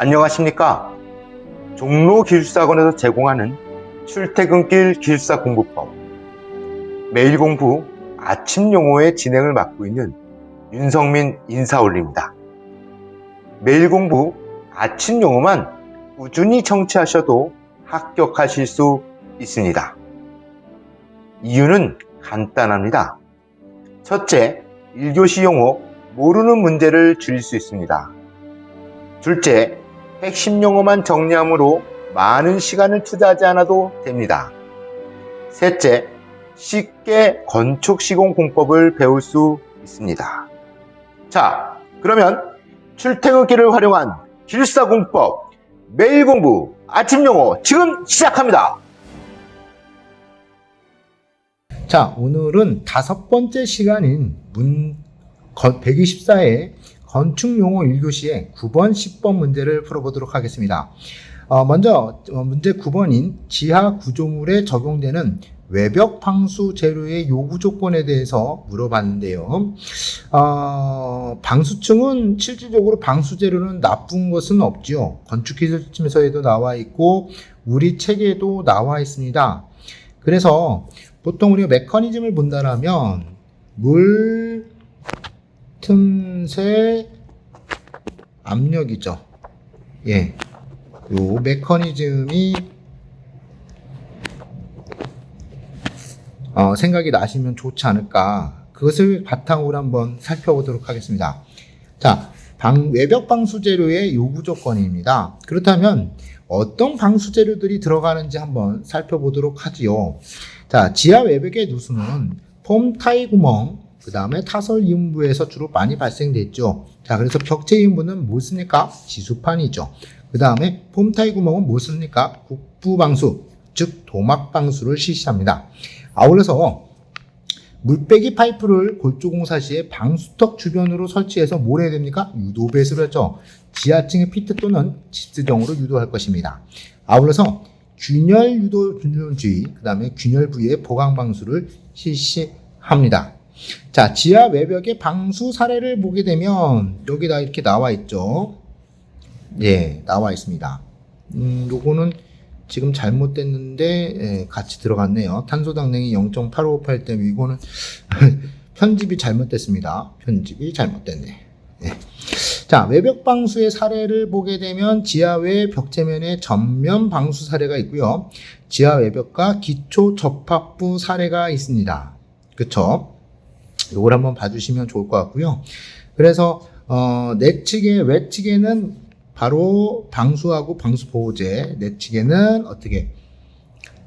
안녕하십니까. 종로 기술사학원에서 제공하는 출퇴근길 기술사 공부법 매일 공부 아침 용어의 진행을 맡고 있는 윤성민 인사올리입니다. 매일 공부 아침 용어만 꾸준히 청취하셔도 합격하실 수 있습니다. 이유는 간단합니다. 첫째, 1교시 용어 모르는 문제를 줄일 수 있습니다. 둘째, 핵심 용어만 정리함으로 많은 시간을 투자하지 않아도 됩니다. 셋째, 쉽게 건축 시공 공법을 배울 수 있습니다. 자, 그러면 출퇴근길을 활용한 길사 공법 매일 공부 아침 용어 지금 시작합니다. 자, 오늘은 다섯 번째 시간인 문 124의 건축용어 1교시의 9번, 10번 문제를 풀어보도록 하겠습니다. 어, 먼저 어, 문제 9번인 지하 구조물에 적용되는 외벽 방수 재료의 요구 조건에 대해서 물어봤는데요. 어, 방수층은 실질적으로 방수 재료는 나쁜 것은 없지요. 건축기술팀에서에도 나와 있고 우리 책에도 나와 있습니다. 그래서 보통 우리가 메커니즘을 본다라면 물 틈 새 압력이죠. 예. 요 메커니즘이 어, 생각이 나시면 좋지 않을까. 그것을 바탕으로 한번 살펴보도록 하겠습니다. 자, 방, 외벽 방수 재료의 요구 조건입니다. 그렇다면 어떤 방수 재료들이 들어가는지 한번 살펴보도록 하지요. 자, 지하 외벽의 누수는 폼 타이 구멍, 그 다음에 타설 이음부에서 주로 많이 발생됐죠. 자, 그래서 벽체 이음부는 무엇입니까? 지수판이죠. 그 다음에 폼 타이 구멍은 무엇입니까? 국부 방수, 즉 도막 방수를 실시합니다. 아울러서 물빼기 파이프를 골조공사 시에 방수턱 주변으로 설치해서 뭘 해야 됩니까? 유도 배수를 하죠. 지하층의 피트 또는 집스정으로 유도할 것입니다. 아울러서 균열 유도 균열주의, 그 다음에 균열 부위의 보강 방수를 실시합니다. 자, 지하 외벽의 방수 사례를 보게 되면 여기다 이렇게 나와 있죠. 예, 나와 있습니다. 음, 요거는 지금 잘못됐는데 예, 같이 들어갔네요. 탄소 당량이 0.858 때문에 이거는 편집이 잘못됐습니다. 편집이 잘못됐네. 예. 자, 외벽 방수의 사례를 보게 되면 지하외 벽체면의 전면 방수 사례가 있고요. 지하 외벽과 기초 접합부 사례가 있습니다. 그쵸? 요걸 한번 봐주시면 좋을 것 같고요. 그래서 어, 내측에 외측에는 바로 방수하고 방수 보호제, 내측에는 어떻게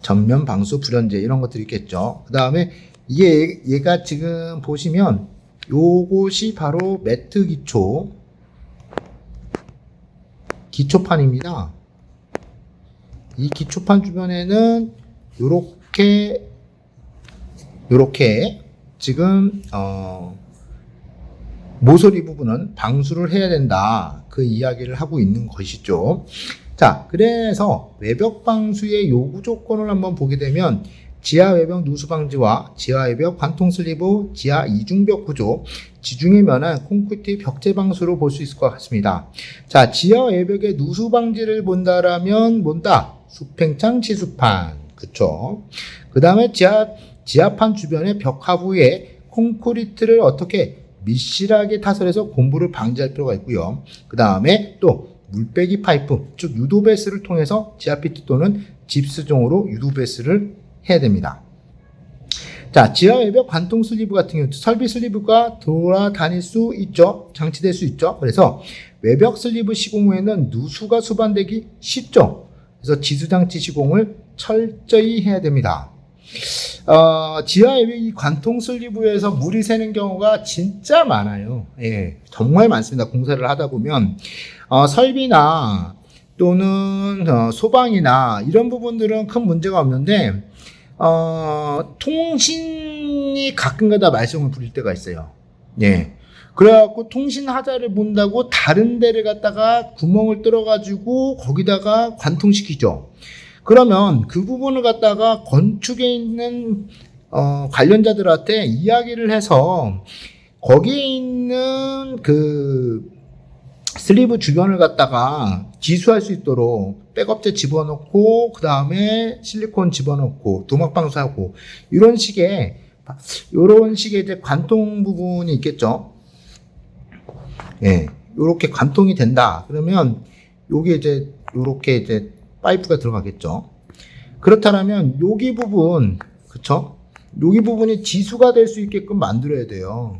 전면 방수 불연제 이런 것들이 있겠죠. 그 다음에 이게 얘가 지금 보시면 요것이 바로 매트 기초 기초판입니다. 이 기초판 주변에는 요렇게 요렇게 지금 어 모서리 부분은 방수를 해야 된다. 그 이야기를 하고 있는 것이죠. 자, 그래서 외벽 방수의 요구 조건을 한번 보게 되면 지하 외벽 누수 방지와 지하 외벽 관통 슬리브, 지하 이중벽 구조, 지중해 면한 콘크리트 벽제 방수로 볼 수 있을 것 같습니다. 자, 지하 외벽의 누수 방지를 본다라면 뭔다? 수팽창 치수판. 그쵸? 그 다음에 지하, 지하판 주변의 벽 하부에 콘크리트를 어떻게 밀실하게 타설해서 공부를 방지할 필요가 있고요. 그 다음에 또 물빼기 파이프, 즉 유도베스를 통해서 지하피트 또는 집스종으로 유도베스를 해야 됩니다. 자, 지하 외벽 관통 슬리브 같은 경우 설비 슬리브가 돌아다닐 수 있죠. 장치될 수 있죠. 그래서 외벽 슬리브 시공 후에는 누수가 수반되기 쉽죠. 그래서 지수장치 시공을 철저히 해야 됩니다. 어, 지하 외벽이 관통 슬리브에서 물이 새는 경우가 진짜 많아요. 예, 정말 많습니다. 공사를 하다 보면 어, 설비나 또는 어, 소방이나 이런 부분들은 큰 문제가 없는데 어, 통신이 가끔가다 말썽을 부릴 때가 있어요. 예. 그래갖고 통신 하자를 본다고 다른 데를 갖다가 구멍을 뚫어가지고 거기다가 관통시키죠. 그러면 그 부분을 갖다가 건축에 있는 어, 관련자들한테 이야기를 해서 거기에 있는 그 슬리브 주변을 갖다가 지수할 수 있도록 백업재 집어넣고 그 다음에 실리콘 집어넣고 도막 방수하고 이런 식의 이런 식의 이제 관통 부분이 있겠죠. 예, 요렇게 관통이 된다. 그러면 요게 이제 요렇게 이제 파이프가 들어가겠죠. 그렇다면 여기 부분, 그쵸? 여기 부분이 지수가 될 수 있게끔 만들어야 돼요.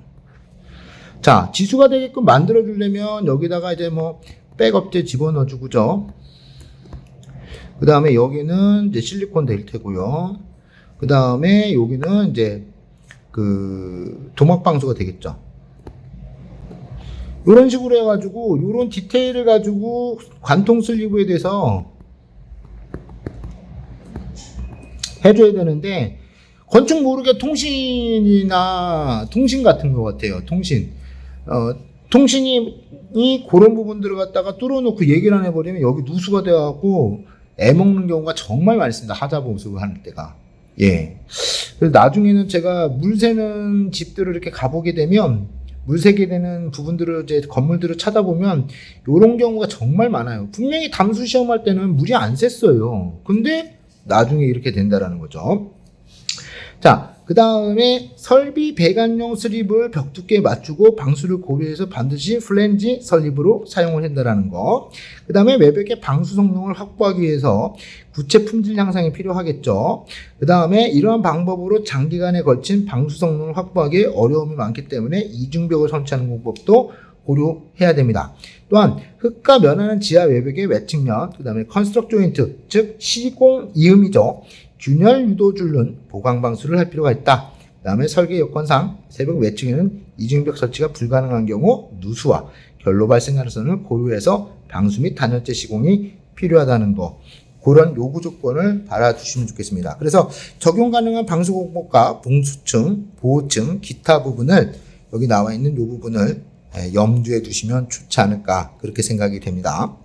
자, 지수가 되게끔 만들어 주려면 여기다가 이제 뭐 백업재 집어넣어 주고죠. 그 다음에 여기는 이제 실리콘 될 테고요. 그 다음에 여기는 이제 그 도막 방수가 되겠죠. 이런 식으로 해가지고 이런 디테일을 가지고 관통 슬리브에 대해서 해줘야 되는데 건축 모르게 통신이나 통신 같은 것 같아요. 통신. 어, 통신이 그런 부분들을 갖다가 뚫어놓고 얘기를 안 해버리면 여기 누수가 돼갖고 애 먹는 경우가 정말 많습니다. 하자 보수를 할 때가. 예. 그래서 나중에는 제가 물 새는 집들을 이렇게 가보게 되면 물 새게 되는 부분들을 이제 건물들을 찾아보면 이런 경우가 정말 많아요. 분명히 담수 시험할 때는 물이 안 샜어요. 근데 나중에 이렇게 된다라는 거죠. 자, 그 다음에 설비 배관용 슬립을 벽 두께에 맞추고 방수를 고려해서 반드시 플랜지 설립으로 사용을 한다라는 거. 그 다음에 외벽의 방수 성능을 확보하기 위해서 구체 품질 향상이 필요하겠죠. 그 다음에 이러한 방법으로 장기간에 걸친 방수 성능을 확보하기에 어려움이 많기 때문에 이중벽을 설치하는 방법도 고려해야 됩니다. 또한 흙과 면하는 지하 외벽의 외측면, 그 다음에 컨스트럭 조인트, 즉 시공 이음이죠. 균열 유도줄은 보강 방수를 할 필요가 있다. 그 다음에 설계 여건상 새벽 외층에는 이중벽 설치가 불가능한 경우 누수와 결로 발생 가능성을 고려해서 방수 및 단열재 시공이 필요하다는 거. 그런 요구 조건을 알아두시면 좋겠습니다. 그래서 적용 가능한 방수 공법과 봉수층, 보호층, 기타 부분을 여기 나와 있는 요 부분을 예, 염두에 두시면 좋지 않을까 그렇게 생각이 됩니다.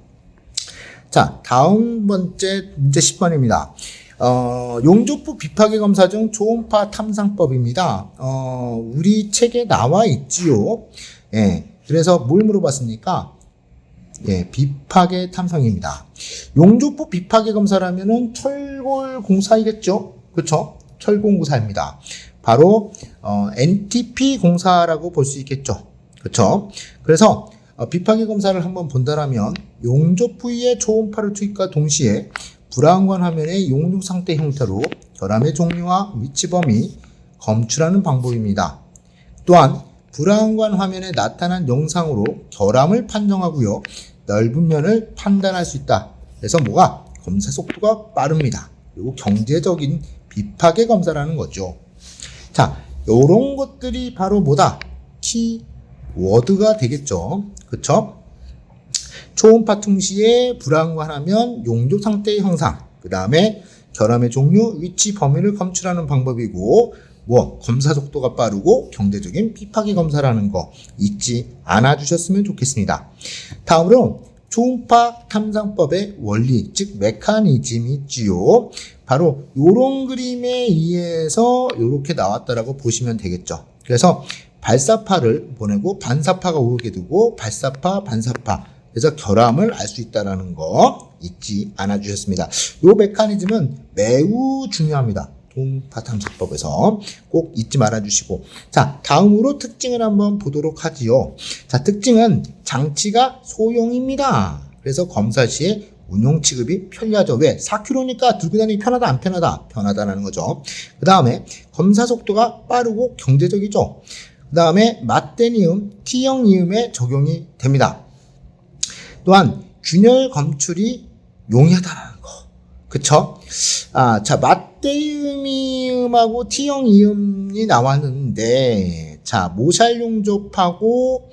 자, 다음 번째 문제 10번입니다. 어, 용접부 비파괴 검사 중 초음파 탐상법입니다. 어, 우리 책에 나와 있지요. 예. 그래서 뭘 물어봤습니까? 예, 비파괴 탐상입니다. 용접부 비파괴 검사라면은 철골 공사이겠죠? 그쵸? 철공구사입니다. 바로, 어, NTP 공사라고 볼 수 있겠죠? 그쵸? 그래서, 어, 비파괴 검사를 한번 본다라면, 용접 부위에 초음파를 투입과 동시에 불안관 화면의 용접 상태 형태로 결함의 종류와 위치 범위 검출하는 방법입니다. 또한 불안관 화면에 나타난 영상으로 결함을 판정하고요. 넓은 면을 판단할 수 있다. 그래서 뭐가 검사 속도가 빠릅니다. 그리고 경제적인 비파괴 검사라는 거죠. 자, 요런 것들이 바로 뭐다? 키 워드가 되겠죠. 그쵸? 초음파 통시에 불안관하면 용접 상태의 형상, 그 다음에 결함의 종류, 위치, 범위를 검출하는 방법이고, 뭐 검사 속도가 빠르고 경제적인 비파괴 검사라는 거 잊지 않아 주셨으면 좋겠습니다. 다음으로 초음파 탐상법의 원리, 즉 메커니즘이 있지요. 바로 요런 그림에 의해서 요렇게 나왔다라고 보시면 되겠죠. 그래서 발사파를 보내고 반사파가 오게 되고 발사파, 반사파 그래서 결함을 알 수 있다라는 거 잊지 않아 주셨습니다. 요 메커니즘은 매우 중요합니다. 동파 탐사법에서 꼭 잊지 말아 주시고 자 다음으로 특징을 한번 보도록 하지요. 자 특징은 장치가 소형입니다. 그래서 검사 시에 운용 취급이 편리하죠. 왜? 4km니까 들고 다니기 편하다, 안 편하다? 편하다라는 거죠. 그 다음에 검사 속도가 빠르고 경제적이죠. 그 다음에 맞대니움, T형 이음에 적용이 됩니다. 또한 균열 검출이 용이하다라는 거. 그쵸? 아, 자, 맞대음이음하고 T형 이음이 나왔는데, 자, 모살 용접하고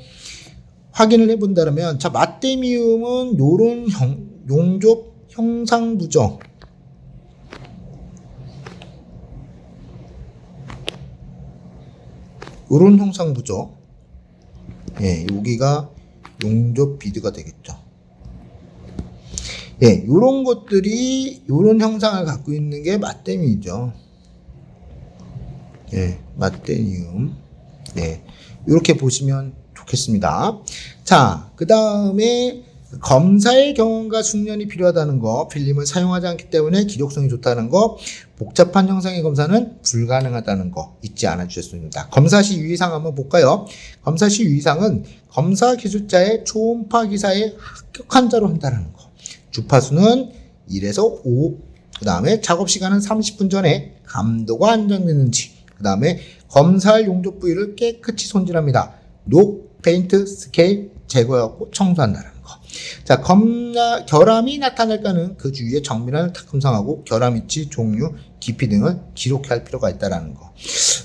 확인을 해본다면, 자, 맞대미음은 요런 형, 용접 형상부죠. 요런 형상부죠. 예, 여기가 용접 비드가 되겠죠. 예, 요런 것들이 요런 형상을 갖고 있는 게 맞댐이죠. 예, 맞대니움. 네. 이렇게 보시면 좋겠습니다. 자, 그 다음에 검사의 경험과 숙련이 필요하다는 거, 필름을 사용하지 않기 때문에 기록성이 좋다는 거, 복잡한 형상의 검사는 불가능하다는 거 잊지 않아 주셨습니다. 검사 시 유의사항 한번 볼까요? 검사 시 유의사항은 검사 기술자의 초음파 기사에 합격한 자로 한다는 거. 주파수는 1에서 5. 그 다음에 작업 시간은 30분 전에 감도가 안정되는지. 그 다음에 검사할 용접 부위를 깨끗이 손질합니다. 녹, 페인트, 스케일 제거하고 청소한다는 거. 자, 검나, 결함이 나타날까는 그 주위에 정밀한 검사하고 결함 위치, 종류, 깊이 등을 기록할 필요가 있다는 거.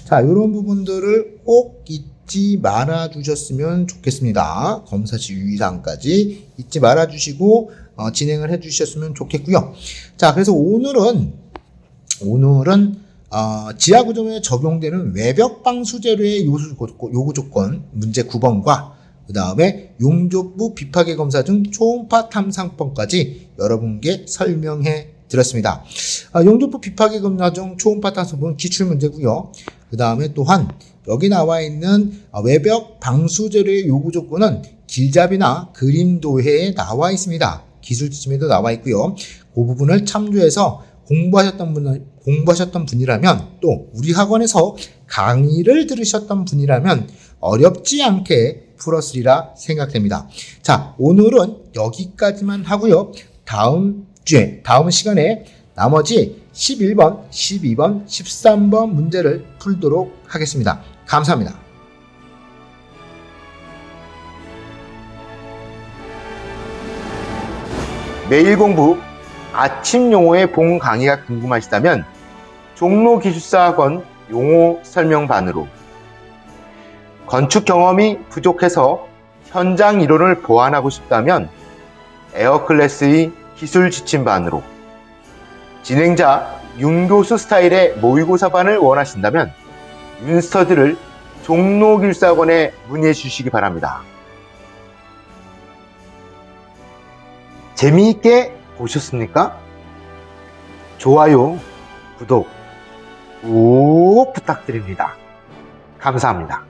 자, 이런 부분들을 꼭 잊지 말아 주셨으면 좋겠습니다. 검사 시 유의사항까지 잊지 말아 주시고 어, 진행을 해 주셨으면 좋겠고요. 자, 그래서 오늘은 오늘은 어, 지하 구조에 적용되는 외벽 방수 재료의 요구, 요구 조건 문제 9번과 그 다음에 용접부 비파계 검사 중 초음파 탐상법까지 여러분께 설명해 드렸습니다. 아, 용접부 비파계 검사 중 초음파 탐상법은 기출 문제고요. 그 다음에 또한 여기 나와 있는 아, 외벽 방수 재료의 요구 조건은 길잡이나 그림 도해에 나와 있습니다. 기술 지침에도 나와 있고요. 그 부분을 참조해서 공부하셨던 분 공부하셨던 분이라면 또 우리 학원에서 강의를 들으셨던 분이라면 어렵지 않게 풀었으리라 생각됩니다. 자, 오늘은 여기까지만 하고요. 다음 주에 다음 시간에 나머지 11번, 12번, 13번 문제를 풀도록 하겠습니다. 감사합니다. 매일 공부 아침 용어의 본 강의가 궁금하시다면 종로 기술사 학원 용어 설명반으로 건축 경험이 부족해서 현장 이론을 보완하고 싶다면 에어클래스의 기술 지침반으로 진행자 윤교수 스타일의 모의고사반을 원하신다면 윤스터디를 종로 기술사학원에 문의해 주시기 바랍니다. 재미있게 보셨습니까? 좋아요, 구독 꼭 부탁드립니다. 감사합니다.